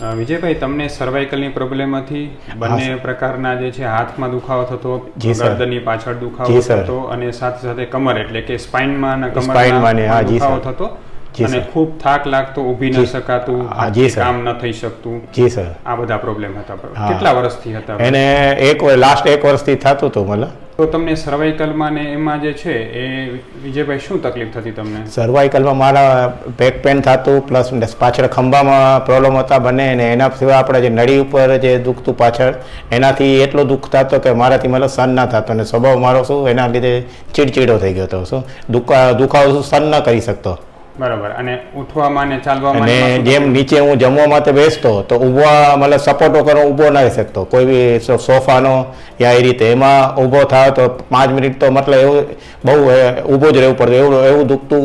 વિજયભાઈ તમને સર્વાઇકલની પ્રોબ્લેમ હતી? બંને પ્રકારના જે છે હાથમાં દુખાવો થતો ગરદનની પાછળ દુખાવો થતો અને સાથે સાથે કમર એટલે કે સ્પાઇનમાં અને કમરમાં દુખાવો થતો અને ખૂબ થાક લાગતો ઊભી ન શકાતું. કામ ન થઈ શકતું. જી સર. આ બધા પ્રોબ્લેમ હતા કેટલા વર્ષથી હતા? એને એક લાસ્ટ એક વર્ષથી થતું હતું મતલબ. તો તમને સર્વાઇકલમાં ને એમાં જે છે એ વિજયભાઈ શું તકલીફ થતી તમને? સર્વાઇકલમાં મારા બેક પેન થતું પ્લસ પાછળ ખંભામાં પ્રોબ્લેમ હતા બંને અને એના સિવાય આપણે જે નળી ઉપર જે દુખતું પાછળ, એનાથી એટલો દુઃખ થતો કે મારાથી મતલબ સહન ના થતો અને સ્વભાવ મારો શું, એના લીધે ચીડચીડો થઈ ગયો હતો શું. દુખા, દુખાવો શું સહન ન કરી શકતો. બરાબર. અને ઉઠવામાં ને ચાલવામાં અને જેમ નીચે હું જમવા માટે બેસતો તો ઊભવા મતલબ સપોર્ટો કરો ઊભો ના શકતો. કોઈ બી સોફાનો યા એ રીતે. એમાં ઊભો થાય તો પાંચ મિનિટ તો મતલબ એવું બહુ ઊભો જ રહેવું પડતું. એવું એવું દુખતું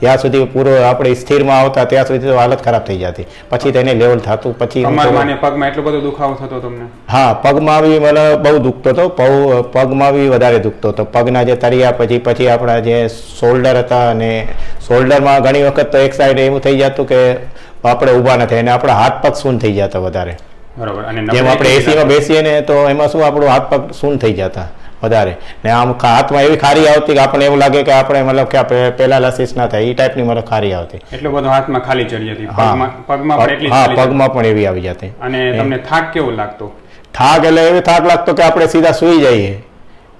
જ્યાં સુધી પૂરો આપણે સ્થિરમાં આવતા ત્યાં સુધી તો હાલત ખરાબ થઈ જતી. પછી તેને લેવલ થતું પછી કમરમાં પગમાં એટલો બધો દુખાવો થતો તમને? હા પગમાં બી મને બહુ દુખતો હતો. પગ પગમાં બી વધારે દુખતો હતો. પગના જે તળિયા પછી પછી આપણા જે શોલ્ડર હતા અને શોલ્ડરમાં ઘણી વખત તો એક સાઈડ એવું થઈ જતું કે આપણે ઊભા નથી અને આપણા હાથ પગ સૂન થઈ જતા વધારે. બરાબર. અને જેમ આપણે એસીમાં બેસીએ ને તો એમાં શું આપણું હાથ પગ સૂન થઈ જતા વધારે. ને આમ હાથમાં એવી ખારી આવતી કે આપણને એવું લાગે કે આપણે મતલબ કે આપણે પહેલા લસીસ ના થાય એ ટાઈપની મતલબ ખારી આવતી. એટલો બધો હાથમાં ખાલી ચડી જતી. પગમાં પણ એટલી હા. પગમાં પણ એવી આવી જતી. અને તમને થાક કેવો લાગતો? થાક એટલે એવી થાક લાગતો કે આપણે સીધા સૂઈ જઈએ.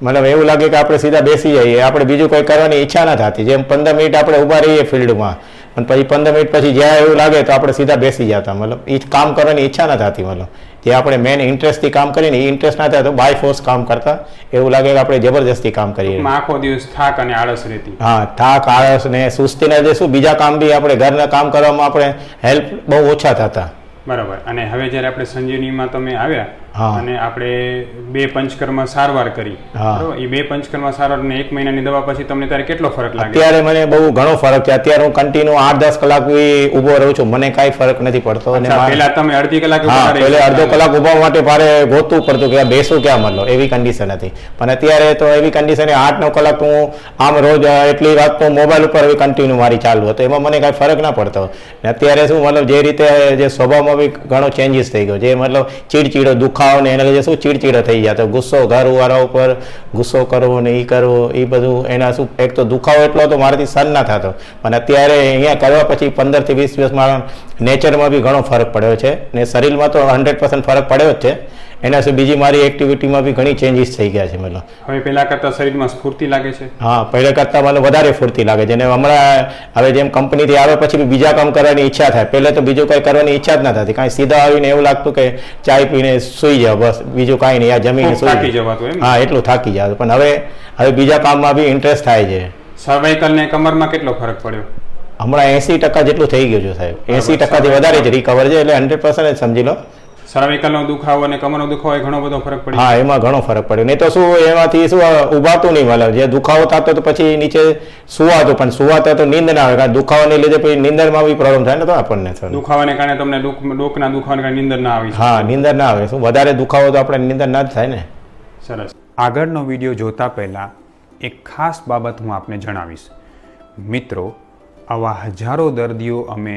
મતલબ એવું લાગે કે આપણે સીધા બેસી જઈએ. આપણે બીજું કંઈ કરવાની ઈચ્છા ના થતી. જેમ પંદર મિનિટ આપણે ઊભા રહીએ ફિલ્ડમાં અને પછી પંદર મિનિટ પછી જ્યાં એવું લાગે તો આપણે સીધા બેસી જતા. મતલબ એ કામ કરવાની ઈચ્છા ના થતી મતલબ. જે આપણે મેન ઇન્ટરેસ્ટથી કામ કરીને એ ઇન્ટરેસ્ટ ના થાય તો બાય ફોર્સ કામ કરતા. એવું લાગે કે આપણે જબરજસ્તી કામ કરીએ. આખો દિવસ થાક અને આળસ રહેતી. હા થાક આળસ ને સુસ્તીના જે શું બીજા કામ બી આપણે ઘરના કામ કરવામાં આપણે હેલ્પ બહુ ઓછા થતા. બરાબર. અને હવે જ્યારે આપણે સંજીવનીમાં તમે આવ્યા. અને આપણે બે પંચકર્મ સારવાર કરી. હા. એ બે પંચકર્મ સારવાર ને એક મહિનાની દવા પછી તમને ત્યારે કેટલો ફરક લાગે? અત્યારે મને બહુ ઘણો ફરક છે. અત્યારે હું કન્ટિન્યુ આઠ દસ કલાક ઊભો ઊભો રહું છું. મને કાંઈ ફરક નથી પડતો. અને પહેલા તમે અડધી કલાક પહેલે અડધો કલાક ઊભા માટે મારે ગોતવું પડતું કે બેસું ક્યાં મતલબ? એવી કન્ડિશન હતી. પણ અત્યારે તો એવી કન્ડિશન આઠ નવ કલાક હું આમ રોજ એટલી વાત તો મોબાઈલ ઉપર કન્ટિન્યુ મારી ચાલુ હતો. એમાં મને કાંઈ ફરક ના પડતો. ને અત્યારે શું મતલબ જે રીતે જે સ્વભાવમાં બી ઘણો ચેન્જીસ થઈ ગયો. જે મતલબ ચીડચીડો દુખાવો ને એના લીધે શું ચીડચીડો થઈ જતો ગુસ્સો ઘરવાળા ઉપર ગુસ્સો કરવો ને એ કરવો એ બધું એના શું? એક તો દુખાવો એટલો હતો, મારાથી સહન ના થતો. પણ અત્યારે અહીંયા કરવા પછી પંદરથી વીસ દિવસ મારા નેચરમાં બી ઘણો ફરક પડ્યો છે. ને શરીરમાં તો હંડ્રેડ પર્સન્ટ ફરક પડ્યો જ છે. એના સિવાય બીજી મારી એક્ટિવિટીમાં બી ઘણી ચેન્જીસ થઈ ગયા છે મતલબ. હવે પહેલા કરતા શરીરમાં સ્ફૂર્તિ લાગે છે? હા પહેલા કરતાં મને વધારે સ્ફૂર્તિ લાગે છે. અને હમણાં હવે જેમ કંપનીથી આવે પછી બીજા કામ કરવાની ઈચ્છા થાય. પહેલાં તો બીજું કંઈ કરવાની ઈચ્છા જ ના થતી. કાંઈ સીધા આવીને એવું લાગતું કે ચાય પીને સૂઈ જાવ બસ. બીજું કાંઈ નહીં. આ જમીને થાકી જવાતું હા એટલું થાકી જાય પણ હવે હવે બીજા કામમાં બી ઇન્ટરેસ્ટ થાય છે. સર્વાઇકલ ને કમરમાં કેટલો ફરક પડ્યો? હમણાં એસી ટકા જેટલું થઈ ગયું છે સાહેબ. એસી ટકાથી વધારે જ રિકવર છે. એટલે હંડ્રેડ પર્સન્ટ સમજી લો. સર્વાઇકલ નો દુખાવો અને કમરનો દુખાવો એ ઘણો બધો ફરક પડ્યો હા એમાં ઘણો ફરક પડ્યો. નહીં તો શું એમાંથી શું ઉભાતું નહીં મળે જે દુખાવો થતો તો પછી નીચે સુવાતો પણ સુવાતા તો નીંદ ના આવે. કારણ દુખાવાને લીધે પછી નીંદરમાં બી પ્રોબ્લેમ થાય ને તો આપણને દુખાવાને કારણે તમને ડોક- ડોકના દુખાવાને કારણે નીંદર ના આવી હા નીંદર ના આવે. શું વધારે દુખાવો તો આપણે નીંદર ના જ થાય ને? સરસ. આગળનો વીડિયો જોતા પહેલાં એક ખાસ બાબત હું આપને જણાવીશ. મિત્રો આવા હજારો દર્દીઓ અમે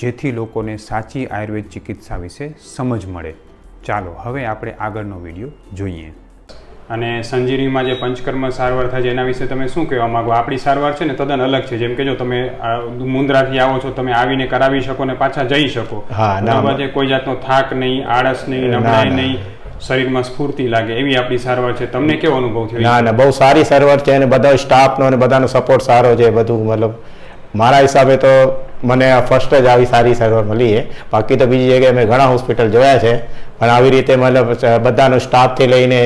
જેથી લોકોને સાચી આયુર્વેદ ચિકિત્સા વિશે સમજ મળે. ચાલો હવે આપણે આગળનો વીડિયો જોઈએ. અને સંજીવનીમાં જે પંચકર્મ સારવાર થાય છે એના વિશે તમે શું કહેવા માગો? આપણી સારવાર છે ને તદ્દન અલગ છે. જેમ કે જો તમે મુંદ્રાથી આવો છો તમે આવીને કરાવી શકો ને પાછા જઈ શકો. બરાબર છે? કોઈ જાતનો થાક નહીં આળસ નહીં નબળાઈ. નહીં શરીરમાં સ્ફૂર્તિ લાગે એવી આપણી સારવાર છે. તમને કેવો અનુભવ થયો? ના ના બહુ સારી સારવાર છે અને બધા સ્ટાફનો અને બધાનો સપોર્ટ સારો છે બધું મતલબ મારા હિસાબે તો મને આ ફર્સ્ટ જ આવી સારી સારવાર મળી છે. બાકી તો બીજી જગ્યાએ મેં ઘણા હોસ્પિટલ જોયા છે. પણ આવી રીતે મતલબ બધાનો સ્ટાફથી લઈને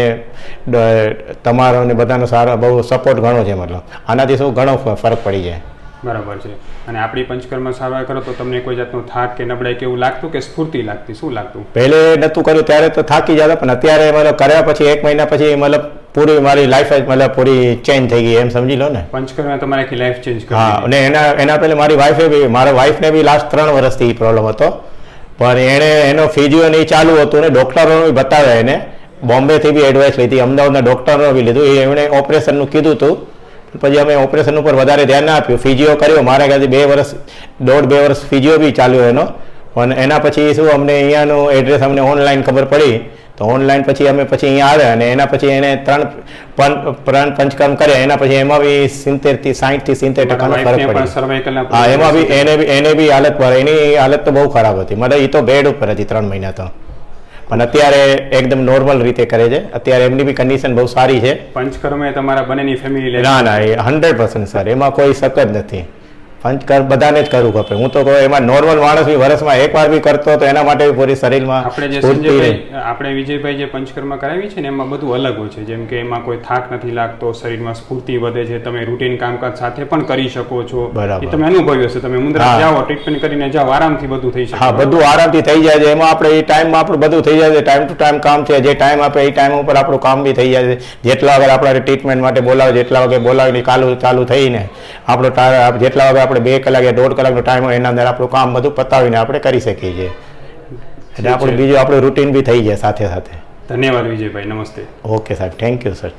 તમારો ને બધાનો સારો બહુ સપોર્ટ ઘણો છે મતલબ. આનાથી શું ઘણો ફરક પડી જાય. બરાબર છે. અને આપણી પંચકર્મ સારવાર કરો તો તમને કોઈ જાતનો થાક કે નબળાઈ કે એવું લાગતું કે સ્ફૂર્તિ લાગતી? શું લાગતું? પહેલે નહોતું કર્યું ત્યારે તો થાકી જતા પણ અત્યારે મતલબ કર્યા પછી એક મહિના પછી મતલબ પૂરી મારી લાઈફ મતલબ પૂરી ચેન્જ થઈ ગઈ એમ સમજી લો ને? પંચકર્મે તો આખી લાઈફ ચેન્જ કરી હા અને એના એના પહેલા મારી વાઈફે બી મારા વાઈફને બી લાસ્ટ ત્રણ વર્ષથી પ્રોબ્લેમ હતો. પણ એણે એનો ફિઝિયો ને ઈ ચાલુ હતું ને ડૉક્ટરોને બી બતાવ્યા એને. બોમ્બેથી બી એડવાઇસ લીધી અમદાવાદના ડૉક્ટરો બી લીધું. એમણે ઓપરેશનનું કીધું હતું પછી અમે ઓપરેશન ઉપર વધારે ધ્યાન ના આપ્યું. ફિઝિયો કર્યો મારા ખ્યાલથી બે વર્ષ દોઢ બે વર્ષ ફિઝિયો બી ચાલ્યો એનો. પણ એના પછી શું અમને અહીંયાનું એડ્રેસ અમને ઓનલાઈન ખબર પડી. તો ઓનલાઈન પછી અમે પછી અહીંયા આવે અને એના પછી એને ત્રણ પ્રણ પંચકર્મ કર્યા. એના પછી એમાં બી સિત્તેરથી સાહીઠથી સિત્તેર ટકાનો ફરક wife ને પણ પડી cervical હા એમાં બી એને બી એને બી હાલત પર એની હાલત તો બહુ ખરાબ હતી. મતલબ એ તો બેડ ઉપર હતી ત્રણ મહિના તો. પણ અત્યારે એકદમ નોર્મલ રીતે કરે છે. અત્યારે એમની બી કન્ડિશન બહુ સારી છે. પંચકર્મે તમારા બંનેની ફેમિલી ના ના એ હંડ્રેડ પર્સન્ટ સર. એમાં કોઈ શક જ નથી. પંચકર્મ બધાને જ કરવું ખપે હું તો કહું એમાં નોર્મલ માણસ બી વર્ષમાં એકવાર બી કરતો તો એના માટે પૂરી શરીરમાં આપણે જે સંજયભાઈ આપણે વિજયભાઈ જે પંચકર્મ કરાવી છે ને એમાં બધું અલગ હોય છે. જેમ કે એમાં કોઈ થાક નથી લાગતો શરીરમાં સ્ફૂર્તિ વધે છે તમે રૂટીન કામકાજ સાથે પણ કરી શકો છો. બરાબર. તમે અનુભવ્યો છે તમે મુંદ્રા જાઓ ટ્રીટમેન્ટ કરીને જાઓ આરામથી બધું થઈ શકે. હા બધું આરામથી થઈ જાય છે. એમાં આપણે એ ટાઈમમાં આપણું બધું થઈ જાય છે. ટાઈમ ટુ ટાઈમ કામ છે. જે ટાઈમ આપે એ ટાઈમ ઉપર આપણું કામ બી થઈ જાય છે. જેટલા વાગે આપણે ટ્રીટમેન્ટ માટે બોલાવે જેટલા વાગે બોલાવીને ચાલુ ચાલુ થઈને આપણો જેટલા વાગે આપણે આપણે બે કલાક યા દોઢ કલાકનો ટાઈમ હોય એના અંદર આપણું કામ બધું પતાવીને આપણે કરી શકીએ છીએ. એટલે આપણું બીજું આપણું રૂટીન બી થઈ જાય સાથે સાથે. ધન્યવાદ વિજયભાઈ નમસ્તે. ઓકે સાહેબ. Thank you sir